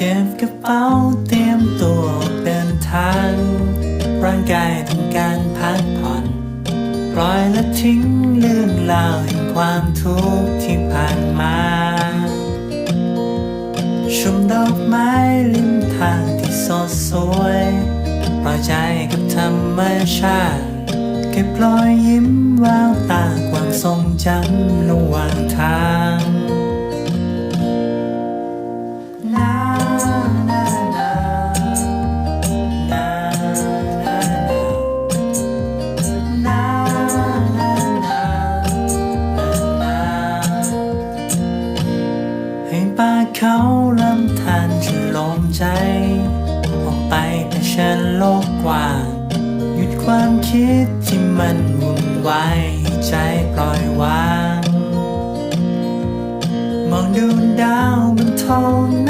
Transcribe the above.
เก็บกระเป๋าเตรียมตัวเดินทาง ร่างกายต้องการพักผ่อนปล่อยและทิ้งเรื่องราวแห่งความทุกข์ที่ผ่านมาชมดอกไม้ริมทางที่สดสวยปล่อยใจกับธรรมชาติเก็บรอยยิ้มแววตาความทรงจำ ให้ป่าเขาลำธารฉลมใจ ออกไปเผชิญโลกกว้าง หยุดความคิดที่มันวุ่นวายใจปล่อยวาง มองดูดาวบนท้อง